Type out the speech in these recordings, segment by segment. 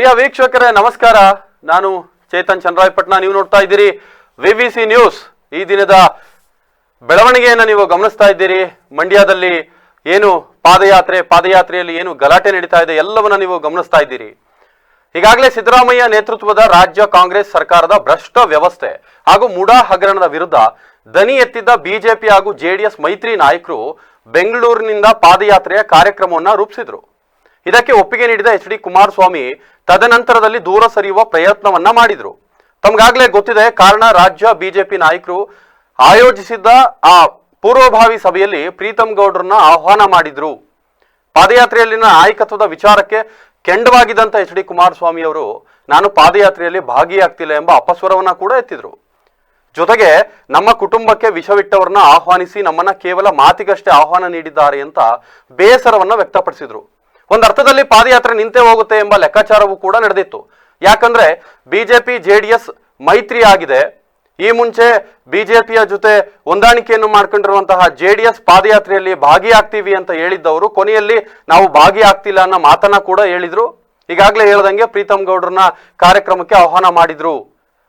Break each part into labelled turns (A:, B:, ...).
A: ಪ್ರಿಯ ವೀಕ್ಷಕರೇ, ನಮಸ್ಕಾರ. ನಾನು ಚೇತನ್ ಚಂದ್ರಾಯಪಟ್ನ ನೀವು ನೋಡ್ತಾ ಇದ್ದೀರಿ ವಿ ಸಿ ನ್ಯೂಸ್ ಈ ದಿನದ ಬೆಳವಣಿಗೆಯನ್ನು ನೀವು ಗಮನಿಸ್ತಾ ಇದ್ದೀರಿ. ಮಂಡ್ಯದಲ್ಲಿ ಏನು ಪಾದಯಾತ್ರೆ, ಪಾದಯಾತ್ರೆಯಲ್ಲಿ ಏನು ಗಲಾಟೆ ನಡೀತಾ ಇದೆ, ಎಲ್ಲವನ್ನ ನೀವು ಗಮನಿಸ್ತಾ ಇದ್ದೀರಿ. ಈಗಾಗಲೇ ಸಿದ್ದರಾಮಯ್ಯ ನೇತೃತ್ವದ ರಾಜ್ಯ ಕಾಂಗ್ರೆಸ್ ಸರ್ಕಾರದ ಭ್ರಷ್ಟ ವ್ಯವಸ್ಥೆ ಹಾಗೂ ಮುಡಾ ಹಗರಣದ ವಿರುದ್ಧ ದನಿ ಎತ್ತಿದ್ದ ಬಿಜೆಪಿ ಹಾಗೂ ಜೆಡಿಎಸ್ ಮೈತ್ರಿ ನಾಯಕರು ಬೆಂಗಳೂರಿನಿಂದ ಪಾದಯಾತ್ರೆಯ ಕಾರ್ಯಕ್ರಮವನ್ನು ರೂಪಿಸಿದ್ರು. ಇದಕ್ಕೆ ಒಪ್ಪಿಗೆ ನೀಡಿದ ಎಚ್ ಡಿ ಕುಮಾರಸ್ವಾಮಿ ತದನಂತರದಲ್ಲಿ ದೂರ ಸರಿಯುವ ಪ್ರಯತ್ನವನ್ನ ಮಾಡಿದ್ರು. ತಮಗಾಗಲೇ ಗೊತ್ತಿದೆ, ಕಾರಣ ರಾಜ್ಯ ಬಿಜೆಪಿ ನಾಯಕರು ಆಯೋಜಿಸಿದ್ದ ಆ ಪೂರ್ವಭಾವಿ ಸಭೆಯಲ್ಲಿ ಪ್ರೀತಂ ಗೌಡ್ರನ್ನ ಆಹ್ವಾನ ಮಾಡಿದ್ರು. ಪಾದಯಾತ್ರೆಯಲ್ಲಿನ ನಾಯಕತ್ವದ ವಿಚಾರಕ್ಕೆ ಕೆಂಡವಾಗಿದ್ದಂಥ ಎಚ್ ಡಿ ಕುಮಾರಸ್ವಾಮಿ ಅವರು, ನಾನು ಪಾದಯಾತ್ರೆಯಲ್ಲಿ ಭಾಗಿಯಾಗ್ತಿಲ್ಲ ಎಂಬ ಅಪಸ್ವರವನ್ನ ಕೂಡ ಎತ್ತಿದ್ರು. ಜೊತೆಗೆ ನಮ್ಮ ಕುಟುಂಬಕ್ಕೆ ವಿಷವಿಟ್ಟವರನ್ನ ಆಹ್ವಾನಿಸಿ ನಮ್ಮನ್ನ ಕೇವಲ ಮಾತಿಗಷ್ಟೇ ಆಹ್ವಾನ ನೀಡಿದ್ದಾರೆ ಅಂತ ಬೇಸರವನ್ನ ವ್ಯಕ್ತಪಡಿಸಿದ್ರು. ಒಂದು ಅರ್ಥದಲ್ಲಿ ಪಾದಯಾತ್ರೆ ನಿಂತೇ ಹೋಗುತ್ತೆ ಎಂಬ ಲೆಕ್ಕಾಚಾರವೂ ಕೂಡ ನಡೆದಿತ್ತು. ಯಾಕಂದ್ರೆ ಬಿಜೆಪಿ, ಜೆಡಿಎಸ್ ಮೈತ್ರಿ ಆಗಿದೆ. ಈ ಮುಂಚೆ ಬಿಜೆಪಿಯ ಜೊತೆ ಹೊಂದಾಣಿಕೆಯನ್ನು ಮಾಡ್ಕೊಂಡಿರುವಂತಹ ಜೆಡಿಎಸ್ ಪಾದಯಾತ್ರೆಯಲ್ಲಿ ಭಾಗಿಯಾಗ್ತೀವಿ ಅಂತ ಹೇಳಿದ್ದವರು ಕೊನೆಯಲ್ಲಿ ನಾವು ಭಾಗಿಯಾಗ್ತಿಲ್ಲ ಅನ್ನೋ ಮಾತನ್ನ ಕೂಡ ಹೇಳಿದ್ರು. ಈಗಾಗಲೇ ಹೇಳ್ದಂಗೆ ಪ್ರೀತಮ್ ಗೌಡ್ರನ್ನ ಕಾರ್ಯಕ್ರಮಕ್ಕೆ ಆಹ್ವಾನ ಮಾಡಿದ್ರು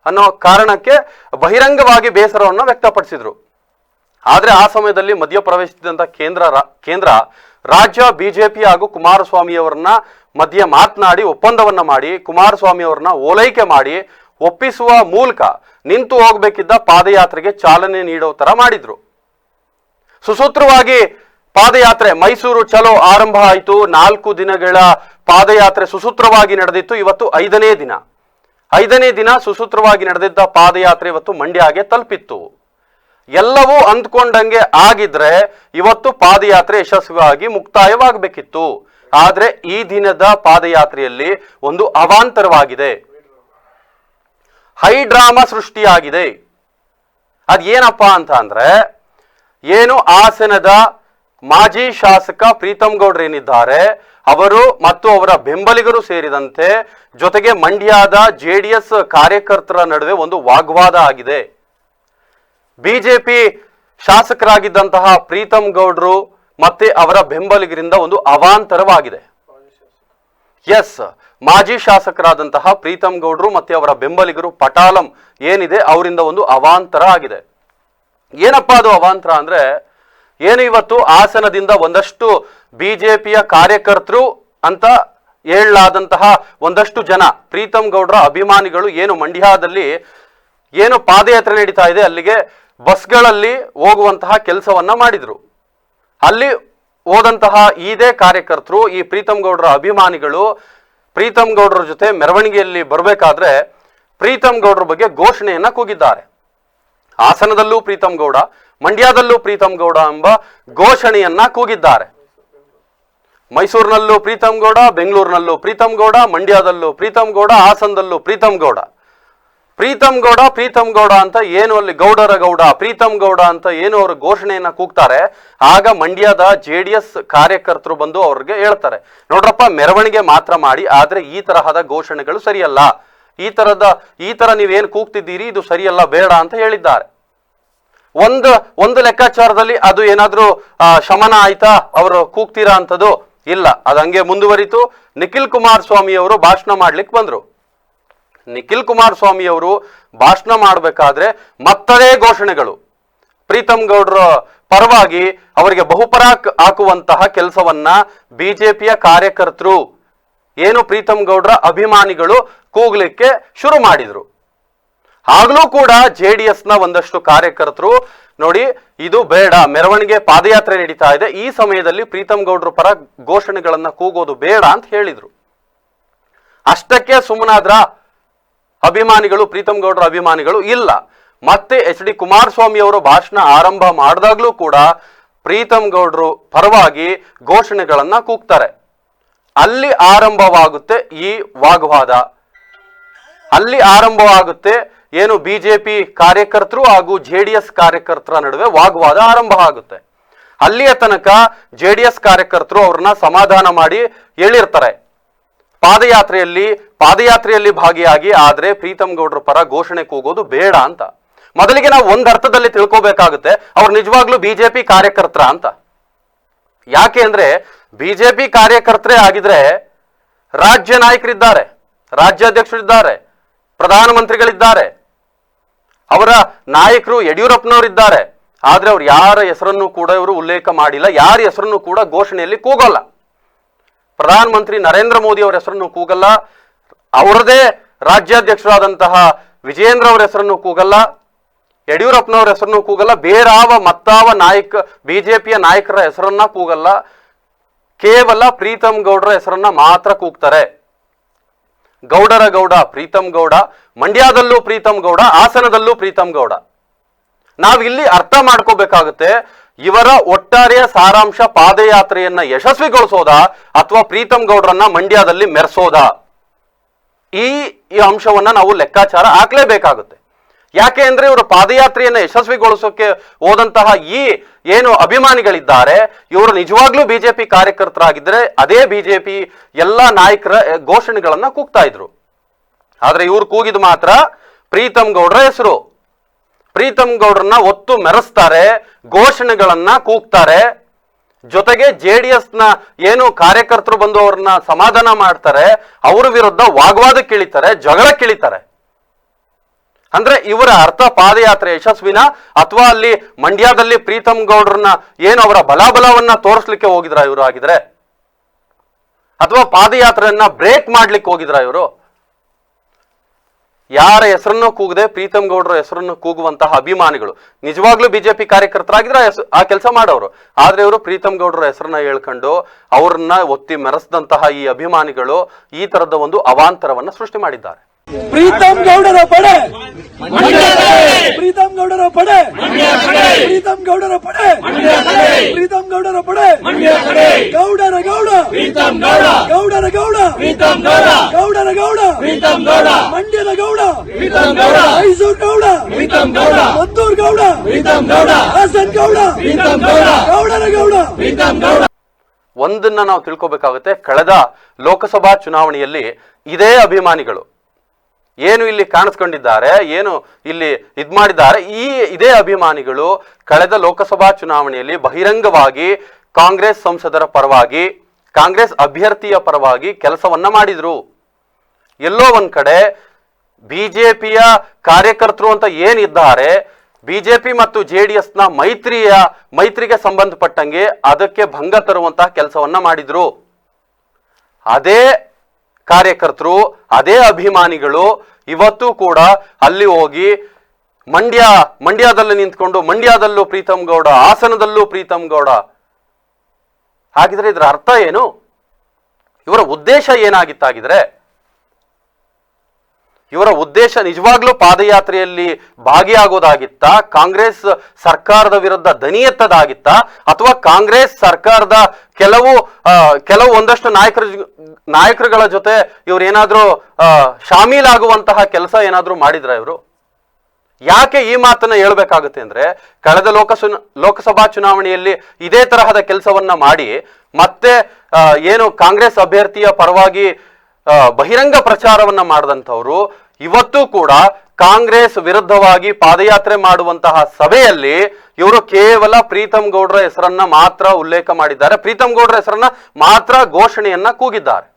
A: ಅನ್ನೋ ಕಾರಣಕ್ಕೆ ಬಹಿರಂಗವಾಗಿ ಬೇಸರವನ್ನು ವ್ಯಕ್ತಪಡಿಸಿದ್ರು. ಆದರೆ ಆ ಸಮಯದಲ್ಲಿ ಮಧ್ಯಪ್ರವೇಶಿಸಿದಂತ ಕೇಂದ್ರ ಕೇಂದ್ರ ರಾಜ್ಯ ಬಿಜೆಪಿ ಹಾಗೂ ಕುಮಾರಸ್ವಾಮಿ ಅವರನ್ನ ಮಧ್ಯೆ ಮಾತನಾಡಿ ಒಪ್ಪಂದವನ್ನ ಮಾಡಿ, ಕುಮಾರಸ್ವಾಮಿ ಅವರನ್ನ ಓಲೈಕೆ ಮಾಡಿ ಒಪ್ಪಿಸುವ ಮೂಲಕ ನಿಂತು ಹೋಗಬೇಕಿದ್ದ ಪಾದಯಾತ್ರೆಗೆ ಚಾಲನೆ ನೀಡೋ ತರ ಮಾಡಿದ್ರು. ಸುಸೂತ್ರವಾಗಿ ಪಾದಯಾತ್ರೆ ಮೈಸೂರು ಚಲೋ ಆರಂಭ ಆಯಿತು. ನಾಲ್ಕು ದಿನಗಳ ಪಾದಯಾತ್ರೆ ಸುಸೂತ್ರವಾಗಿ ನಡೆದಿತ್ತು. ಇವತ್ತು ಐದನೇ ದಿನ. ಐದನೇ ದಿನ ಸುಸೂತ್ರವಾಗಿ ನಡೆದಿದ್ದ ಪಾದಯಾತ್ರೆ ಇವತ್ತು ಮಂಡ್ಯಗೆ ತಲುಪಿತ್ತು. ಎಲ್ಲವೂ ಅಂದ್ಕೊಂಡಂಗೆ ಆಗಿದ್ರೆ ಇವತ್ತು ಪಾದಯಾತ್ರೆ ಯಶಸ್ವಿಯಾಗಿ ಮುಕ್ತಾಯವಾಗಬೇಕಿತ್ತು. ಆದರೆ ಈ ದಿನದ ಪಾದಯಾತ್ರೆಯಲ್ಲಿ ಒಂದು ಅವಾಂತರವಾಗಿದೆ. ಹೈ ಡ್ರಾಮಾ ಸೃಷ್ಟಿಯಾಗಿದೆ. ಅದೇನಪ್ಪ ಅಂತ ಅಂದ್ರೆ, ಏನು ಹಾಸನದ ಮಾಜಿ ಶಾಸಕ ಪ್ರೀತಮ್ ಗೌಡ್ರು ಏನಿದ್ದಾರೆ, ಅವರು ಮತ್ತು ಅವರ ಬೆಂಬಲಿಗರು ಸೇರಿದಂತೆ ಜೊತೆಗೆ ಮಂಡ್ಯದ ಜೆಡಿಎಸ್ ಕಾರ್ಯಕರ್ತರ ನಡುವೆ ಒಂದು ವಾಗ್ವಾದ ಆಗಿದೆ. ಬಿಜೆಪಿ ಶಾಸಕರಾಗಿದ್ದಂತಹ ಪ್ರೀತಮ್ ಗೌಡ್ರು ಮತ್ತೆ ಅವರ ಬೆಂಬಲಿಗರಿಂದ ಒಂದು ಅವಾಂತರವಾಗಿದೆ. ಎಸ್ ಮಾಜಿ ಶಾಸಕರಾದಂತಹ ಪ್ರೀತಮ್ ಗೌಡ್ರು ಮತ್ತೆ ಅವರ ಬೆಂಬಲಿಗರು ಪಟಾಲಂ ಏನಿದೆ ಅವರಿಂದ ಒಂದು ಅವಾಂತರ ಆಗಿದೆ. ಏನಪ್ಪಾ ಅದು ಅವಾಂತರ ಅಂದ್ರೆ, ಏನು ಇವತ್ತು ಹಾಸನದಿಂದ ಒಂದಷ್ಟು ಬಿಜೆಪಿಯ ಕಾರ್ಯಕರ್ತರು ಅಂತ ಹೇಳಲಾದಂತಹ ಒಂದಷ್ಟು ಜನ ಪ್ರೀತಮ್ ಗೌಡ್ರ ಅಭಿಮಾನಿಗಳು ಏನು ಮಂಡ್ಯದಲ್ಲಿ ಏನು ಪಾದಯಾತ್ರೆ ನಡೀತಾ ಇದೆ, ಅಲ್ಲಿಗೆ ಬಸ್ಗಳಲ್ಲಿ ಹೋಗುವಂತಹ ಕೆಲಸವನ್ನ ಮಾಡಿದ್ರು. ಅಲ್ಲಿ ಹೋದಂತಹ ಇದೇ ಕಾರ್ಯಕರ್ತರು, ಈ ಪ್ರೀತಮ್ ಗೌಡರ ಅಭಿಮಾನಿಗಳು ಪ್ರೀತಮ್ ಗೌಡರ ಜೊತೆ ಮೆರವಣಿಗೆಯಲ್ಲಿ ಬರಬೇಕಾದ್ರೆ ಪ್ರೀತಮ್ ಗೌಡರ ಬಗ್ಗೆ ಘೋಷಣೆಯನ್ನ ಕೂಗಿದ್ದಾರೆ. ಹಾಸನದಲ್ಲೂ ಪ್ರೀತಮ್ ಗೌಡ, ಮಂಡ್ಯದಲ್ಲೂ ಪ್ರೀತಮ್ ಗೌಡ ಎಂಬ ಘೋಷಣೆಯನ್ನ ಕೂಗಿದ್ದಾರೆ. ಮೈಸೂರಿನಲ್ಲೂ ಪ್ರೀತಮ್ ಗೌಡ, ಬೆಂಗಳೂರಿನಲ್ಲೂ ಪ್ರೀತಮ್ ಗೌಡ, ಮಂಡ್ಯದಲ್ಲೂ ಪ್ರೀತಮ್ ಗೌಡ, ಹಾಸನದಲ್ಲೂ ಪ್ರೀತಮ್ ಗೌಡ. ಪ್ರೀತಮ್ ಗೌಡ ಪ್ರೀತಮ್ ಗೌಡ ಅಂತ ಏನು ಅಲ್ಲಿ ಗೌಡರ ಗೌಡ, ಪ್ರೀತಮ್ ಗೌಡ ಅಂತ ಏನು ಅವರು ಘೋಷಣೆಯನ್ನ ಕೂಗ್ತಾರೆ, ಆಗ ಮಂಡ್ಯದ ಜೆ ಡಿ ಎಸ್ ಕಾರ್ಯಕರ್ತರು ಬಂದು ಅವ್ರಿಗೆ ಹೇಳ್ತಾರೆ. ನೋಡ್ರಪ್ಪ, ಮೆರವಣಿಗೆ ಮಾತ್ರ ಮಾಡಿ, ಆದ್ರೆ ಈ ತರಹದ ಘೋಷಣೆಗಳು ಸರಿಯಲ್ಲ. ಈ ತರದ, ಈ ತರ ನೀವೇನು ಕೂಗ್ತಿದ್ದೀರಿ, ಇದು ಸರಿಯಲ್ಲ, ಬೇಡ ಅಂತ ಹೇಳಿದ್ದಾರೆ. ಒಂದು ಒಂದು ಲೆಕ್ಕಾಚಾರದಲ್ಲಿ ಅದು ಏನಾದ್ರೂ ಶಮನ ಆಯ್ತಾ, ಅವರು ಕೂಗ್ತೀರಾ ಅಂತದ್ದು ಇಲ್ಲ. ಅದು ಹಂಗೆ ಮುಂದುವರಿತು. ನಿಖಿಲ್ ಕುಮಾರಸ್ವಾಮಿ ಅವರು ಭಾಷಣ ಮಾಡ್ಲಿಕ್ಕೆ ಬಂದ್ರು. ನಿಖಿಲ್ ಕುಮಾರಸ್ವಾಮಿ ಅವರು ಭಾಷಣ ಮಾಡಬೇಕಾದ್ರೆ ಮತ್ತದೇ ಘೋಷಣೆಗಳು. ಪ್ರೀತಮ್ ಗೌಡ್ರ ಪರವಾಗಿ ಅವರಿಗೆ ಬಹುಪರ ಹಾಕುವಂತಹ ಕೆಲಸವನ್ನ ಬಿಜೆಪಿಯ ಕಾರ್ಯಕರ್ತರು, ಏನು ಪ್ರೀತಮ್ ಗೌಡ್ರ ಅಭಿಮಾನಿಗಳು ಕೂಗ್ಲಿಕ್ಕೆ ಶುರು ಮಾಡಿದ್ರು. ಆಗ್ಲೂ ಕೂಡ ಜೆ ಡಿ ಎಸ್ನ ಒಂದಷ್ಟು ಕಾರ್ಯಕರ್ತರು, ನೋಡಿ, ಇದು ಬೇಡ, ಮೆರವಣಿಗೆ ಪಾದಯಾತ್ರೆ ನಡೀತಾ ಇದೆ, ಈ ಸಮಯದಲ್ಲಿ ಪ್ರೀತಮ್ ಗೌಡ್ರ ಪರ ಘೋಷಣೆಗಳನ್ನ ಕೂಗೋದು ಬೇಡ ಅಂತ ಹೇಳಿದ್ರು. ಅಷ್ಟಕ್ಕೆ ಸುಮ್ಮನಾದ್ರ ಅಭಿಮಾನಿಗಳು, ಪ್ರೀತಮ್ ಗೌಡರ ಅಭಿಮಾನಿಗಳು ಇಲ್ಲ. ಮತ್ತೆ ಎಚ್ ಡಿ ಕುಮಾರಸ್ವಾಮಿ ಅವರು ಭಾಷಣ ಆರಂಭ ಮಾಡಿದಾಗ್ಲೂ ಕೂಡ ಪ್ರೀತಮ್ ಗೌಡ್ರು ಪರವಾಗಿ ಘೋಷಣೆಗಳನ್ನ ಕೂಗ್ತಾರೆ. ಅಲ್ಲಿ ಆರಂಭವಾಗುತ್ತೆ ಈ ವಾಗ್ವಾದ. ಅಲ್ಲಿ ಆರಂಭವಾಗುತ್ತೆ ಏನು ಬಿಜೆಪಿ ಕಾರ್ಯಕರ್ತರು ಹಾಗೂ ಜೆ ಡಿ ಎಸ್ ಕಾರ್ಯಕರ್ತರ ನಡುವೆ ವಾಗ್ವಾದ ಆರಂಭ ಆಗುತ್ತೆ. ಅಲ್ಲಿಯ ತನಕ ಜೆ ಡಿ ಎಸ್ ಕಾರ್ಯಕರ್ತರು ಅವ್ರನ್ನ ಸಮಾಧಾನ ಮಾಡಿ ಹೇಳಿರ್ತಾರೆ ಪಾದಯಾತ್ರೆಯಲ್ಲಿ ಪಾದಯಾತ್ರೆಯಲ್ಲಿ ಭಾಗಿಯಾಗಿ, ಆದ್ರೆ ಪ್ರೀತಮ್ ಗೌಡ್ರ ಪರ ಘೋಷಣೆ ಕೂಗೋದು ಬೇಡ ಅಂತ. ಮೊದಲಿಗೆ ನಾವು ಒಂದರ್ಥದಲ್ಲಿ ತಿಳ್ಕೋಬೇಕಾಗುತ್ತೆ, ಅವ್ರು ನಿಜವಾಗ್ಲೂ ಬಿಜೆಪಿ ಕಾರ್ಯಕರ್ತರ ಅಂತ. ಯಾಕೆ ಅಂದ್ರೆ, ಬಿಜೆಪಿ ಕಾರ್ಯಕರ್ತರೇ ಆಗಿದ್ರೆ ರಾಜ್ಯ ನಾಯಕರಿದ್ದಾರೆ, ರಾಜ್ಯಾಧ್ಯಕ್ಷರಿದ್ದಾರೆ, ಪ್ರಧಾನಮಂತ್ರಿಗಳಿದ್ದಾರೆ. ಅವರ ನಾಯಕರು ಯಡಿಯೂರಪ್ಪನವರಿದ್ದಾರೆ. ಆದ್ರೆ ಅವ್ರು ಯಾರ ಹೆಸರನ್ನು ಕೂಡ ಇವರು ಉಲ್ಲೇಖ ಮಾಡಿಲ್ಲ, ಯಾರ ಹೆಸರನ್ನು ಕೂಡ ಘೋಷಣೆಯಲ್ಲಿ ಕೂಗಲ್ಲ. ಪ್ರಧಾನಮಂತ್ರಿ ನರೇಂದ್ರ ಮೋದಿ ಅವರ ಹೆಸರನ್ನು ಕೂಗಲ್ಲ ಅವರದೇ ರಾಜ್ಯಾಧ್ಯಕ್ಷರಾದಂತಹ ವಿಜೇಂದ್ರ ಅವರ ಹೆಸರನ್ನು ಕೂಗಲ್ಲ, ಯಡಿಯೂರಪ್ಪನವರ ಹೆಸರನ್ನು ಕೂಗಲ್ಲ, ಬೇರಾವ ಮತ್ತಾವ ನಾಯಕ, ಬಿಜೆಪಿಯ ನಾಯಕರ ಹೆಸರನ್ನ ಕೂಗಲ್ಲ. ಕೇವಲ ಪ್ರೀತಮ್ ಗೌಡರ ಹೆಸರನ್ನ ಮಾತ್ರ ಕೂಗ್ತಾರೆ. ಗೌಡರ ಗೌಡ ಪ್ರೀತಮ್ ಗೌಡ, ಮಂಡ್ಯದಲ್ಲೂ ಪ್ರೀತಮ್ ಗೌಡ, ಹಾಸನದಲ್ಲೂ ಪ್ರೀತಮ್ ಗೌಡ. ನಾವಿಲ್ಲಿ ಅರ್ಥ ಮಾಡ್ಕೋಬೇಕಾಗುತ್ತೆ, ಇವರ ಒಟ್ಟಾರೆಯ ಸಾರಾಂಶ ಪಾದಯಾತ್ರೆಯನ್ನ ಯಶಸ್ವಿಗೊಳಿಸೋದಾ ಅಥವಾ ಪ್ರೀತಮ್ ಗೌಡರನ್ನ ಮಂಡ್ಯದಲ್ಲಿ ಮೆರೆಸೋದಾ? ಈ ಈ ಅಂಶವನ್ನ ನಾವು ಲೆಕ್ಕಾಚಾರ ಹಾಕ್ಲೇಬೇಕಾಗುತ್ತೆ ಯಾಕೆ ಅಂದ್ರೆ ಇವರು ಪಾದಯಾತ್ರೆಯನ್ನು ಯಶಸ್ವಿಗೊಳಿಸೋಕೆ ಹೋದಂತಹ ಈ ಏನು ಅಭಿಮಾನಿಗಳಿದ್ದಾರೆ, ಇವರು ನಿಜವಾಗ್ಲೂ ಬಿಜೆಪಿ ಕಾರ್ಯಕರ್ತರಾಗಿದ್ದರೆ ಅದೇ ಬಿಜೆಪಿ ಎಲ್ಲ ನಾಯಕರ ಘೋಷಣೆಗಳನ್ನ ಕೂಗ್ತಾ ಇದ್ರು. ಆದ್ರೆ ಇವ್ರು ಕೂಗಿದ್ ಮಾತ್ರ ಪ್ರೀತಮ್ ಗೌಡ್ರ ಹೆಸರು. ಪ್ರೀತಮ್ ಗೌಡ್ರನ್ನ ಒತ್ತು ಮೆರೆಸ್ತಾರೆ, ಘೋಷಣೆಗಳನ್ನ ಕೂಗ್ತಾರೆ. ಜೊತೆಗೆ ಜೆ ಡಿ ನ ಏನು ಕಾರ್ಯಕರ್ತರು ಬಂದು ಅವ್ರನ್ನ ಸಮಾಧಾನ ಮಾಡ್ತಾರೆ, ಅವ್ರ ವಿರುದ್ಧ ವಾಗ್ವಾದ ಕಿಳಿತಾರೆ, ಜಗಳ ಕಿಳಿತಾರೆ. ಅಂದ್ರೆ ಇವರ ಅರ್ಥ ಪಾದಯಾತ್ರೆ ಯಶಸ್ವಿನ, ಅಥವಾ ಅಲ್ಲಿ ಮಂಡ್ಯದಲ್ಲಿ ಪ್ರೀತಮ್ ಗೌಡ್ರನ್ನ ಏನು ಅವರ ಬಲಾಬಲವನ್ನ ತೋರಿಸ್ಲಿಕ್ಕೆ ಹೋಗಿದ್ರ ಇವರು ಆಗಿದ್ರೆ ಅಥವಾ ಪಾದಯಾತ್ರೆಯನ್ನ ಬ್ರೇಕ್ ಮಾಡ್ಲಿಕ್ಕೆ ಹೋಗಿದ್ರ ಇವರು? ಯಾರ ಹೆಸರನ್ನು ಕೂಗದೆ ಪ್ರೀತಮ್ ಗೌಡ್ರ ಹೆಸರನ್ನು ಕೂಗುವಂತಹ ಅಭಿಮಾನಿಗಳು. ನಿಜವಾಗ್ಲೂ ಬಿಜೆಪಿ ಕಾರ್ಯಕರ್ತರಾಗಿದ್ರೆ ಆ ಕೆಲಸ ಮಾಡೋರು. ಆದ್ರೆ ಇವರು ಪ್ರೀತಮ್ ಗೌಡ್ರ ಹೆಸರನ್ನ ಹೇಳ್ಕೊಂಡು ಅವ್ರನ್ನ ಒತ್ತಿ ಮೆರೆಸಿದಂತಹ ಈ ಅಭಿಮಾನಿಗಳು ಈ ತರದ ಒಂದು ಅವಾಂತರವನ್ನ ಸೃಷ್ಟಿ ಮಾಡಿದ್ದಾರೆ.
B: ಪ್ರೀತಮ್ ಗೌಡರ ಪಡೆ! ಪ್ರೀತಮ್ ಗೌಡರ ಪಡೆ! ಪ್ರೀತಮ್ ಗೌಡರ ಪಡೆ! ಪ್ರೀತಮ್ ಗೌಡರ ಪಡೆ! ಗೌಡರ ಗೌಡ! ಪ್ರೀತಮ್ ಗೌಡರ ಗೌಡ! ಪ್ರೀತಮ್ ಗೌಡರ ಗೌಡ! ಮಂಡ್ಯದ ಗೌಡ! ಮೈಸೂರು ಗೌಡ! ಪ್ರೀತಮ್ ಗೌಡ! ಹಾಸನ್ ಗೌಡ! ಪ್ರೀತಮ್ ಗೌಡರ ಗೌಡ!
A: ಒಂದನ್ನ ನಾವು ತಿಳ್ಕೊಬೇಕಾಗುತ್ತೆ. ಕಳೆದ ಲೋಕಸಭಾ ಚುನಾವಣೆಯಲ್ಲಿ ಇದೇ ಅಭಿಮಾನಿಗಳು. ಏನು ಇಲ್ಲಿ ಕಾಣಿಸ್ಕೊಂಡಿದ್ದಾರೆ, ಏನು ಇಲ್ಲಿ ಇದು ಮಾಡಿದ್ದಾರೆ, ಈ ಇದೇ ಅಭಿಮಾನಿಗಳು ಕಳೆದ ಲೋಕಸಭಾ ಚುನಾವಣೆಯಲ್ಲಿ ಬಹಿರಂಗವಾಗಿ ಕಾಂಗ್ರೆಸ್ ಸಂಸದರ ಪರವಾಗಿ, ಕಾಂಗ್ರೆಸ್ ಅಭ್ಯರ್ಥಿಯ ಪರವಾಗಿ ಕೆಲಸವನ್ನ ಮಾಡಿದ್ರು. ಎಲ್ಲೋ ಒಂದ್ ಕಡೆ ಬಿಜೆಪಿಯ ಕಾರ್ಯಕರ್ತರು ಅಂತ ಏನಿದ್ದಾರೆ, ಬಿಜೆಪಿ ಮತ್ತು ಜೆ ಡಿ ಎಸ್ನ ಮೈತ್ರಿಯ, ಮೈತ್ರಿಗೆ ಸಂಬಂಧಪಟ್ಟಂಗೆ ಅದಕ್ಕೆ ಭಂಗ ತರುವಂತಹ ಕೆಲಸವನ್ನ ಮಾಡಿದ್ರು. ಅದೇ ಕಾರ್ಯಕರ್ತರು, ಅದೇ ಅಭಿಮಾನಿಗಳು ಇವತ್ತು ಕೂಡ ಅಲ್ಲಿ ಹೋಗಿ ಮಂಡ್ಯ, ಮಂಡ್ಯದಲ್ಲಿ ನಿಂತ್ಕೊಂಡು, ಮಂಡ್ಯದಲ್ಲೂ ಪ್ರೀತಮ್ ಗೌಡ, ಹಾಸನದಲ್ಲೂ ಪ್ರೀತಮ್ ಗೌಡ. ಹಾಗಿದ್ರೆ ಇದರ ಅರ್ಥ ಏನು? ಇವರ ಉದ್ದೇಶ ಏನಾಗಿತ್ತಾಗಿದ್ರೆ? ಇವರ ಉದ್ದೇಶ ನಿಜವಾಗ್ಲೂ ಪಾದಯಾತ್ರೆಯಲ್ಲಿ ಭಾಗಿಯಾಗೋದಾಗಿತ್ತ, ಕಾಂಗ್ರೆಸ್ ಸರ್ಕಾರದ ವಿರುದ್ಧ ದನಿ ಎತ್ತದಾಗಿತ್ತ ಅಥವಾ ಕಾಂಗ್ರೆಸ್ ಸರ್ಕಾರದ ಕೆಲವು ಕೆಲವು ಒಂದಷ್ಟು ನಾಯಕರ ನಾಯಕರುಗಳ ಜೊತೆ ಇವ್ರು ಏನಾದ್ರೂ ಶಾಮೀಲಾಗುವಂತಹ ಕೆಲಸ ಏನಾದ್ರೂ ಮಾಡಿದ್ರ ಇವರು? ಯಾಕೆ ಈ ಮಾತನ್ನ ಹೇಳ್ಬೇಕಾಗುತ್ತೆ ಅಂದ್ರೆ, ಕಳೆದ ಲೋಕಸ, ಲೋಕಸಭಾ ಚುನಾವಣೆಯಲ್ಲಿ ಇದೇ ತರಹದ ಕೆಲಸವನ್ನ ಮಾಡಿ, ಮತ್ತೆ ಏನು ಕಾಂಗ್ರೆಸ್ ಅಭ್ಯರ್ಥಿಯ ಪರವಾಗಿ ಬಹಿರಂಗ ಪ್ರಚಾರವನ್ನ ಮಾಡಿದಂಥವ್ರು, ಇವತ್ತು ಕೂಡ ಕಾಂಗ್ರೆಸ್ ವಿರುದ್ಧವಾಗಿ ಪಾದಯಾತ್ರೆ ಮಾಡುವಂತಹ ಸಭೆಯಲ್ಲಿ ಇವರು ಕೇವಲ ಪ್ರೀತಮ್ ಗೌಡ್ರ ಹೆಸರನ್ನ ಮಾತ್ರ ಉಲ್ಲೇಖ ಮಾಡಿದ್ದಾರೆ. ಪ್ರೀತಮ್ ಗೌಡ್ರ ಹೆಸರನ್ನ ಮಾತ್ರ ಘೋಷಣೆಯನ್ನ ಕೂಗಿದ್ದಾರೆ.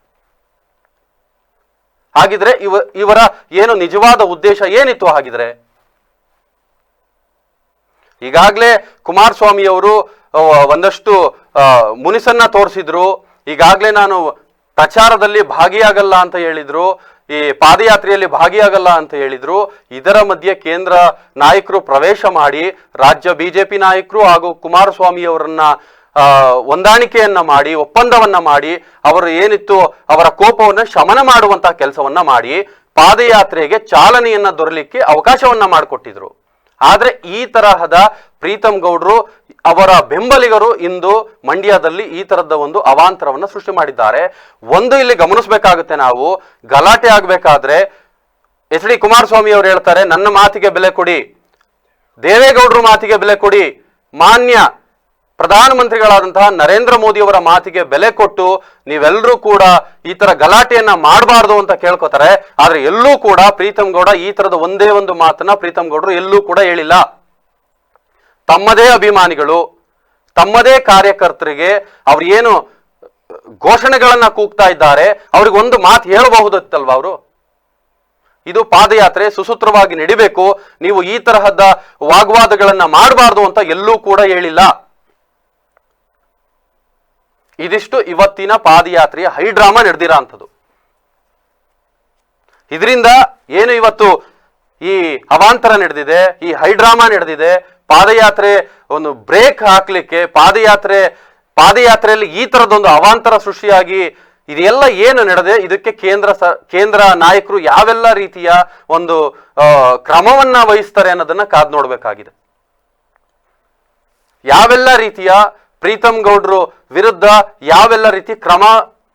A: ಹಾಗಿದ್ರೆ ಇವ, ಇವರ ಏನು ನಿಜವಾದ ಉದ್ದೇಶ ಏನಿತ್ತು ಹಾಗಿದ್ರೆ? ಈಗಾಗಲೇ ಕುಮಾರಸ್ವಾಮಿ ಅವರು ಒಂದಷ್ಟು ಮುನಿಸನ್ನ ತೋರಿಸಿದ್ರು. ಈಗಾಗಲೇ ನಾನು ಪ್ರಚಾರದಲ್ಲಿ ಭಾಗಿಯಾಗಲ್ಲ ಅಂತ ಹೇಳಿದ್ರು. ಈ ಪಾದಯಾತ್ರೆಯಲ್ಲಿ ಭಾಗಿಯಾಗಲ್ಲ ಅಂತ ಹೇಳಿದ್ರು. ಇದರ ಮಧ್ಯೆ ಕೇಂದ್ರ ನಾಯಕರು ಪ್ರವೇಶ ಮಾಡಿ, ರಾಜ್ಯ ಬಿಜೆಪಿ ನಾಯಕರು ಹಾಗೂ ಕುಮಾರಸ್ವಾಮಿ ಅವರನ್ನ ಹೊಂದಾಣಿಕೆಯನ್ನ ಮಾಡಿ, ಒಪ್ಪಂದವನ್ನ ಮಾಡಿ, ಅವರು ಏನಿತ್ತು, ಅವರ ಕೋಪವನ್ನು ಶಮನ ಮಾಡುವಂತಹ ಕೆಲಸವನ್ನ ಮಾಡಿ, ಪಾದಯಾತ್ರೆಗೆ ಚಾಲನೆಯನ್ನ ದೊರಲಿಕ್ಕೆ ಅವಕಾಶವನ್ನ ಮಾಡಿಕೊಟ್ಟಿದ್ರು. ಆದ್ರೆ ಈ ತರಹದ ಪ್ರೀತಮ್ ಗೌಡ್ರು ಅವರ ಬೆಂಬಲಿಗರು ಇಂದು ಮಂಡ್ಯದಲ್ಲಿ ಈ ತರದ ಒಂದು ಅವಾಂತರವನ್ನು ಸೃಷ್ಟಿ ಮಾಡಿದ್ದಾರೆ. ಒಂದು ಇಲ್ಲಿ ಗಮನಿಸಬೇಕಾಗುತ್ತೆ ನಾವು, ಗಲಾಟೆ ಆಗಬೇಕಾದ್ರೆ ಎಚ್ ಡಿ ಕುಮಾರಸ್ವಾಮಿ ಅವರು ಹೇಳ್ತಾರೆ, ನನ್ನ ಮಾತಿಗೆ ಬೆಲೆ ಕೊಡಿ, ದೇವೇಗೌಡರು ಮಾತಿಗೆ ಬೆಲೆ ಕೊಡಿ, ಮಾನ್ಯ ಪ್ರಧಾನಮಂತ್ರಿಗಳಾದಂತಹ ನರೇಂದ್ರ ಮೋದಿ ಅವರ ಮಾತಿಗೆ ಬೆಲೆ ಕೊಟ್ಟು ನೀವೆಲ್ಲರೂ ಕೂಡ ಈ ತರ ಗಲಾಟೆಯನ್ನ ಮಾಡಬಾರ್ದು ಅಂತ ಕೇಳ್ಕೊತಾರೆ. ಆದ್ರೆ ಎಲ್ಲೂ ಕೂಡ ಪ್ರೀತಮ್ ಗೌಡ ಈ ತರದ ಒಂದೇ ಒಂದು ಮಾತನ್ನ ಪ್ರೀತಮ್ ಗೌಡರು ಎಲ್ಲೂ ಕೂಡ ಹೇಳಿಲ್ಲ. ತಮ್ಮದೇ ಅಭಿಮಾನಿಗಳು, ತಮ್ಮದೇ ಕಾರ್ಯಕರ್ತರಿಗೆ ಅವ್ರು ಏನು ಘೋಷಣೆಗಳನ್ನ ಕೂಗ್ತಾ ಇದ್ದಾರೆ, ಅವ್ರಿಗೆ ಒಂದು ಮಾತು ಹೇಳಬಹುದಿತ್ತಲ್ವಾ ಅವರು? ಇದು ಪಾದಯಾತ್ರೆ ಸುಸೂತ್ರವಾಗಿ ನಡಿಬೇಕು, ನೀವು ಈ ತರಹದ ವಾಗ್ವಾದಗಳನ್ನ ಮಾಡಬಾರ್ದು ಅಂತ ಎಲ್ಲೂ ಕೂಡ ಹೇಳಿಲ್ಲ. ಇದಿಷ್ಟು ಇವತ್ತಿನ ಪಾದಯಾತ್ರೆಯ ಹೈಡ್ರಾಮಾ ನಡೆದಿರೋ ಅಂಥದ್ದು. ಇದರಿಂದ ಏನು ಇವತ್ತು ಈ ಅವಾಂತರ ನಡೆದಿದೆ, ಈ ಹೈಡ್ರಾಮಾ ನಡೆದಿದೆ ಪಾದಯಾತ್ರೆ ಒಂದು ಬ್ರೇಕ್ ಹಾಕ್ಲಿಕ್ಕೆ ಪಾದಯಾತ್ರೆ, ಪಾದಯಾತ್ರೆಯಲ್ಲಿ ಈ ತರದೊಂದು ಅವಾಂತರ ಸೃಷ್ಟಿಯಾಗಿ ಇದೆಲ್ಲ ಏನು ನಡೆದೆ? ಇದಕ್ಕೆ ಕೇಂದ್ರ ಸ, ಕೇಂದ್ರ ನಾಯಕರು ಯಾವೆಲ್ಲ ರೀತಿಯ ಒಂದು ಕ್ರಮವನ್ನ ವಹಿಸ್ತಾರೆ ಅನ್ನೋದನ್ನ ಕಾದ್ ನೋಡ್ಬೇಕಾಗಿದೆ. ಯಾವೆಲ್ಲ ರೀತಿಯ ಪ್ರೀತಮ್ ಗೌಡ್ರು ವಿರುದ್ಧ ಯಾವೆಲ್ಲ ರೀತಿ ಕ್ರಮ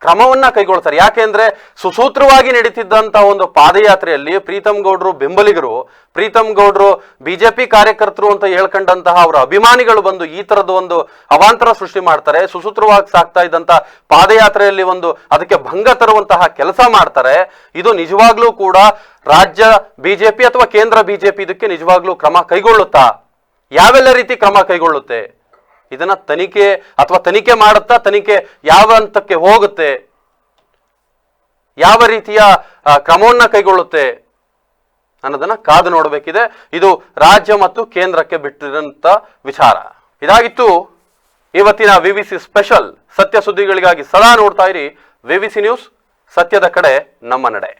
A: ಕ್ರಮವನ್ನ ಕೈಗೊಳ್ತಾರೆ. ಯಾಕೆಂದ್ರೆ ಸುಸೂತ್ರವಾಗಿ ನಡೀತಿದ್ದಂತ ಒಂದು ಪಾದಯಾತ್ರೆಯಲ್ಲಿ ಪ್ರೀತಮ್ ಗೌಡ್ರು ಬೆಂಬಲಿಗರು ಪ್ರೀತಮ್ ಗೌಡ್ರು ಬಿಜೆಪಿ ಕಾರ್ಯಕರ್ತರು ಅಂತ ಹೇಳ್ಕೊಂಡಂತಹ ಅವರ ಅಭಿಮಾನಿಗಳು ಬಂದು ಈ ತರದ ಒಂದು ಅವಾಂತರ ಸೃಷ್ಟಿ ಮಾಡ್ತಾರೆ. ಸುಸೂತ್ರವಾಗಿ ಸಾಗ್ತಾ ಇದ್ದಂತ ಪಾದಯಾತ್ರೆಯಲ್ಲಿ ಒಂದು ಅದಕ್ಕೆ ಭಂಗ ತರುವಂತಹ ಕೆಲಸ ಮಾಡ್ತಾರೆ. ಇದು ನಿಜವಾಗ್ಲೂ ಕೂಡ ರಾಜ್ಯ ಬಿಜೆಪಿ ಅಥವಾ ಕೇಂದ್ರ ಬಿಜೆಪಿ ಇದಕ್ಕೆ ನಿಜವಾಗ್ಲೂ ಕ್ರಮ ಕೈಗೊಳ್ಳುತ್ತಾ? ಯಾವೆಲ್ಲ ರೀತಿ ಕ್ರಮ ಕೈಗೊಳ್ಳುತ್ತೆ? ಇದನ್ನ ತನಿಖೆ ಅಥವಾ ತನಿಖೆ ಮಾಡುತ್ತಾ ತನಿಖೆ ಯಾವ ಹಂತಕ್ಕೆ ಹೋಗುತ್ತೆ? ಯಾವ ರೀತಿಯ ಕ್ರಮವನ್ನು ಕೈಗೊಳ್ಳುತ್ತೆ? ಅನ್ನೋದನ್ನ ಕಾದು ನೋಡಬೇಕಿದೆ. ಇದು ರಾಜ್ಯ ಮತ್ತು ಕೇಂದ್ರಕ್ಕೆ ಬಿಟ್ಟಿರಂತ ವಿಚಾರ. ಇದಾಗಿತ್ತು ಇವತ್ತಿನ ವಿ ವಿ ಸಿ ಸ್ಪೆಷಲ್ ಸತ್ಯ ಸುದ್ದಿಗಳಿಗಾಗಿ ಸದಾ ನೋಡ್ತಾ ಇರಿ. ವಿ ವಿ ಸಿ ನ್ಯೂಸ್ ಸತ್ಯದ ಕಡೆ ನಮ್ಮ ನಡೆ.